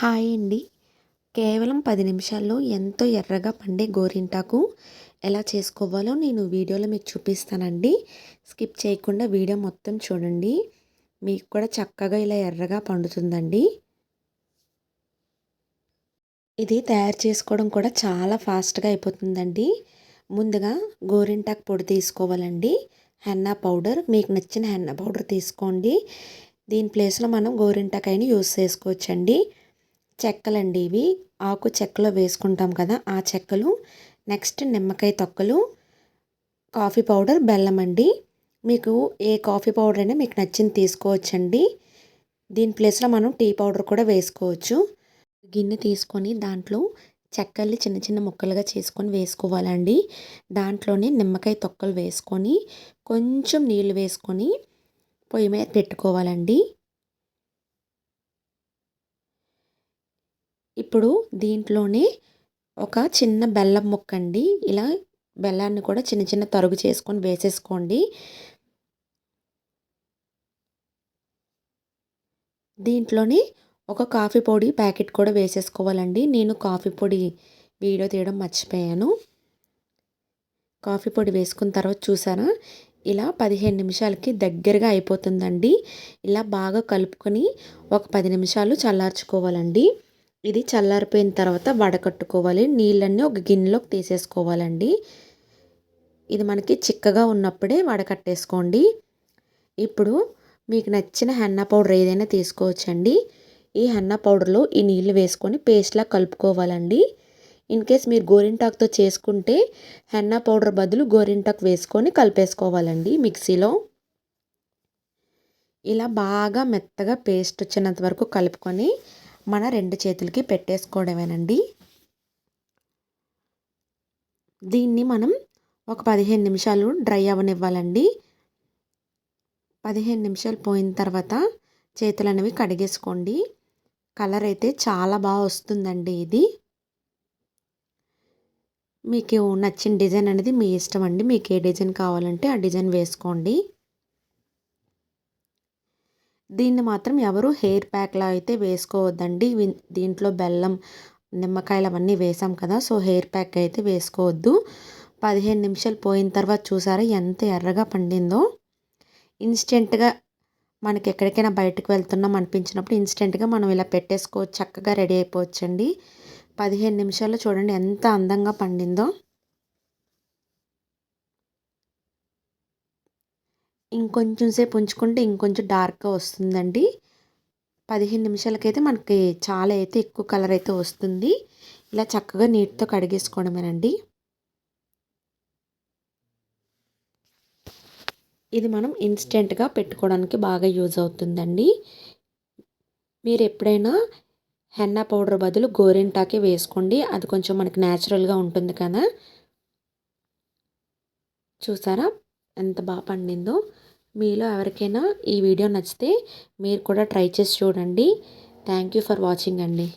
Hi అండి. కేవలం పది నిమిషాల్లో ఎంతో ఎర్రగా పండే గోరింటాకు ఎలా చేసుకోవాలో నేను వీడియోలో మీకు చూపిస్తానండి. స్కిప్ చేయకుండా వీడియో మొత్తం చూడండి. మీకు కూడా చక్కగా ఇలా ఎర్రగా పండుతుందండి. ఇది తయారు చేసుకోవడం కూడా చాలా ఫాస్ట్గా అయిపోతుందండి. ముందుగా గోరింటాకు పొడి తీసుకోవాలండి. హెన్నా పౌడర్ మీకు నచ్చిన హెన్నా పౌడర్ తీసుకోండి. దీని ప్లేస్లో మనం గోరింటాకాయని యూస్ చేసుకోవచ్చండి. చెక్కలండి ఇవి. ఆకు చెక్కలో వేసుకుంటాం కదా ఆ చెక్కలు. నెక్స్ట్ నిమ్మకాయ తొక్కలు. కాఫీ పౌడర్ బెల్లం అండి. మీకు ఏ కాఫీ పౌడర్ అయినా మీకు నచ్చింది తీసుకోవచ్చండి. దీని ప్లేస్లో మనం టీ పౌడర్ కూడా వేసుకోవచ్చు. గిన్నె తీసుకొని దాంట్లో చెక్కల్ని చిన్న చిన్న ముక్కలుగా చేసుకొని వేసుకోవాలండి. దాంట్లోనే నిమ్మకాయ తొక్కలు వేసుకొని కొంచెం నీళ్ళు వేసుకొని పొయ్యి మీద పెట్టుకోవాలండి. ఇప్పుడు దీంట్లోనే ఒక చిన్న బెల్లం ముక్క అండి ఇలా బెల్లాన్ని కూడా చిన్న చిన్న తరుగు చేసుకొని వేసేసుకోండి. దీంట్లోనే ఒక కాఫీ పొడి ప్యాకెట్ కూడా వేసేసుకోవాలండి. నేను కాఫీ పొడి వీడియో తీయడం మర్చిపోయాను. కాఫీ పొడి వేసుకున్న తర్వాత చూసారా? ఇలా పదిహేను నిమిషాలకి దగ్గరగా అయిపోతుందండి. ఇలా బాగా కలుపుకొని ఒక పది నిమిషాలు చల్లార్చుకోవాలండి. ఇది చల్లారిపోయిన తర్వాత వడకట్టుకోవాలి. నీళ్ళన్నీ ఒక గిన్నెలోకి తీసేసుకోవాలండి. ఇది మనకి చిక్కగా ఉన్నప్పుడే వడకట్టేసుకోండి. ఇప్పుడు మీకు నచ్చిన హెన్నా పౌడర్ ఏదైనా తీసుకోవచ్చండి. ఈ హెన్నా పౌడర్లో ఈ నీళ్ళు వేసుకొని పేస్ట్లా కలుపుకోవాలండి. ఇన్ కేస్ మీరు గోరింటాకుతో చేసుకుంటే హెన్నా పౌడర్ బదులు గోరింటాకు వేసుకొని కలిపేసుకోవాలండి మిక్సీలో. ఇలా బాగా మెత్తగా పేస్ట్ వచ్చినంత వరకు కలుపుకొని మన రెండు చేతులకి పెట్టేసుకోవడమేనండి. దీన్ని మనం ఒక పదిహేను నిమిషాలు డ్రై అవ్వనివ్వాలండి పదిహేను నిమిషాలు పోయిన తర్వాత చేతులు అనేవి కడిగేసుకోండి. కలర్ అయితే చాలా బాగా వస్తుందండి ఇది. మీకు నచ్చిన డిజైన్ అనేది మీ ఇష్టం అండి. మీకు ఏ డిజైన్ కావాలంటే ఆ డిజైన్ వేసుకోండి. దీన్ని మాత్రం ఎవరు హెయిర్ ప్యాక్లా అయితే వేసుకోవద్దండి. దీంట్లో బెల్లం నిమ్మకాయలు అవన్నీ వేసాం కదా సో హెయిర్ ప్యాక్ అయితే వేసుకోవద్దు. పదిహేను నిమిషాలు పోయిన తర్వాత చూసారా ఎంత ఎర్రగా పండిందో. ఇన్స్టెంట్గా మనకి ఎక్కడికైనా బయటకు వెళ్తున్నాం అనిపించినప్పుడు ఇన్స్టెంట్గా మనం ఇలా పెట్టేసుకోవచ్చు చక్కగా రెడీ అయిపోవచ్చండి. పదిహేను నిమిషాల్లో చూడండి ఎంత అందంగా పండిందో. ఇంకొంచెం సేపు ఉంచుకుంటే ఇంకొంచెం డార్క్గా వస్తుందండి. పదిహేను నిమిషాలకైతే మనకి చాలా అయితే ఎక్కువ కలర్ అయితే వస్తుంది. ఇలా చక్కగా నీటితో కడిగేసుకోవడమేనండి. ఇది మనం ఇన్స్టెంట్గా పెట్టుకోవడానికి బాగా యూజ్ అవుతుందండి. మీరు ఎప్పుడైనా హెన్నా పౌడర్ బదులు గోరింటాకే వేసుకోండి. అది కొంచెం మనకి న్యాచురల్గా ఉంటుంది కదా. చూసారా? ఎంత బాగా పండిందో మీలో ఎవరికైనా ఈ వీడియో నచ్చితే మీరు కూడా ట్రై చేసి చూడండి. థ్యాంక్ యూ ఫర్ వాచింగ్ అండి.